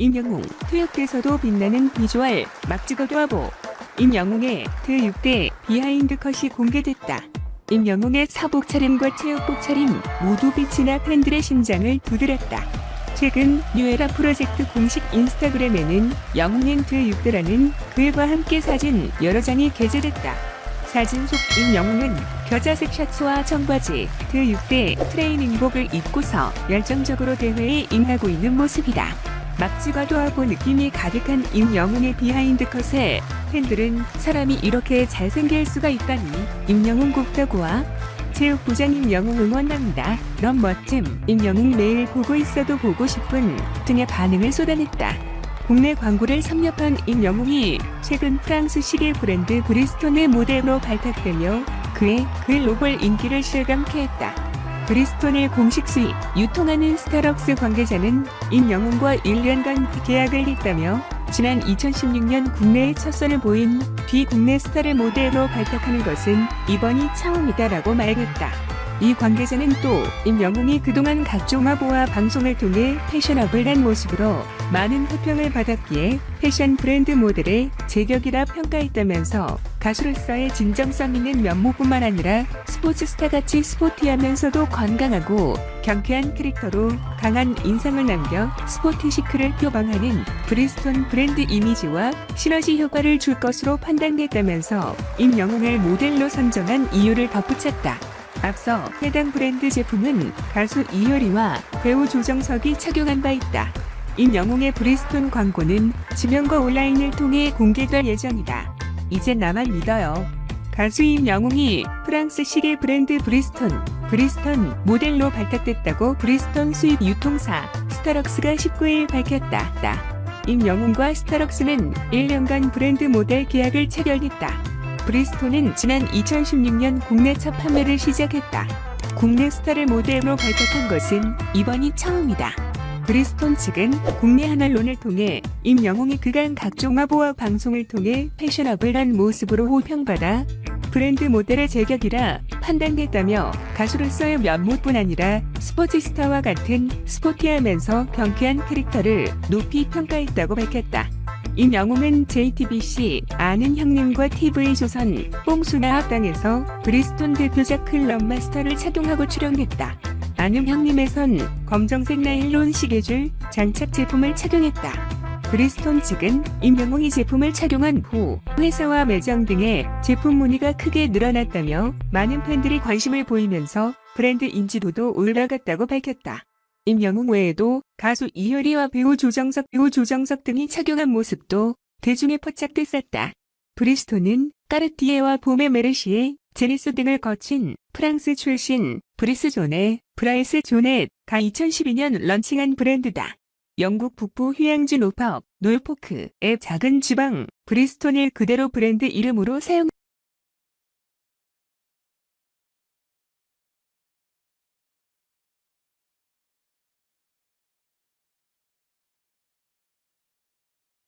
임영웅, 트육대에서도 빛나는 비주얼, 막 찍어도 하보. 임영웅의 트6대 비하인드 컷이 공개됐다. 임영웅의 사복 차림과 체육복 차림 모두 빛이 나 팬들의 심장을 두드렸다. 최근 뉴에라 프로젝트 공식 인스타그램에는 영웅인 트6대라는 글과 함께 사진 여러 장이 게재됐다. 사진 속 임영웅은 겨자색 셔츠와 청바지, 트6대 트레이닝복을 입고서 열정적으로 대회에 임하고 있는 모습이다. 막 찍어도 하고 느낌이 가득한 임영웅의 비하인드 컷에 팬들은 사람이 이렇게 잘생길 수가 있다니 임영웅 곱다고와 체육부장 임영웅 응원합니다. 넌 멋짐. 임영웅 매일 보고 있어도 보고 싶은 등의 반응을 쏟아냈다. 국내 광고를 섭렵한 임영웅이 최근 프랑스 시계 브랜드 브리스톤의 모델로 발탁되며 그의 글 로벌 인기를 실감케 했다. 브리스톤의 공식 수입, 유통하는 스타럭스 관계자는 임영웅과 1년간 계약을 했다며 지난 2016년 국내에 첫 선을 보인 비국내 스타를 모델로 발탁하는 것은 이번이 처음이다라고 말했다. 이 관계자는 또 임영웅이 그동안 각종 화보와 방송을 통해 패셔너블한 모습으로 많은 호평을 받았기에 패션 브랜드 모델의 제격이라 평가했다면서 가수로서의 진정성 있는 면모뿐만 아니라 스포츠 스타같이 스포티하면서도 건강하고 경쾌한 캐릭터로 강한 인상을 남겨 스포티 시크를 표방하는 브리스톤 브랜드 이미지와 시너지 효과를 줄 것으로 판단됐다면서 임영웅을 모델로 선정한 이유를 덧붙였다. 앞서 해당 브랜드 제품은 가수 이효리와 배우 조정석이 착용한 바 있다. 임영웅의 브리스톤 광고는 지명과 온라인을 통해 공개될 예정이다. 이제 나만 믿어요. 가수 임영웅이 프랑스 시계 브랜드 브리스톤, 브리스톤 모델로 발탁됐다고 브리스톤 수입 유통사 스타럭스가 19일 밝혔다. 임영웅과 스타럭스는 1년간 브랜드 모델 계약을 체결했다. 브리스톤은 지난 2016년 국내 첫 판매를 시작했다. 국내 스타를 모델로 발탁한 것은 이번이 처음이다. 브리스톤 측은 국내 한 언론을 통해 임영웅이 그간 각종 화보와 방송을 통해 패셔너블한 모습으로 호평받아 브랜드 모델의 제격이라 판단됐다며 가수로서의 면모뿐 아니라 스포츠 스타와 같은 스포티하면서 경쾌한 캐릭터를 높이 평가했다고 밝혔다. 임영웅은 JTBC 아는 형님과 TV조선 뽕수나 합당에서 브리스톤 대표작 클럽 마스터를 착용하고 출연했다. 아는 형님에선 검정색 나일론 시계줄 장착 제품을 착용했다. 브리스톤 측은 임영웅이 제품을 착용한 후 회사와 매장 등의 제품 문의가 크게 늘어났다며 많은 팬들이 관심을 보이면서 브랜드 인지도도 올라갔다고 밝혔다. 임영웅 외에도 가수 이효리와 배우 조정석, 배우 조정석 등이 착용한 모습도 대중에 포착됐었다. 브리스톤은 까르티에와 봄의 메르시에 제니스 등을 거친 프랑스 출신 브리스 존의 브라이스 존넷가 2012년 런칭한 브랜드다. 영국 북부 휴양지 노파업, 놀포크의 작은 지방 브리스톤을 그대로 브랜드 이름으로 사용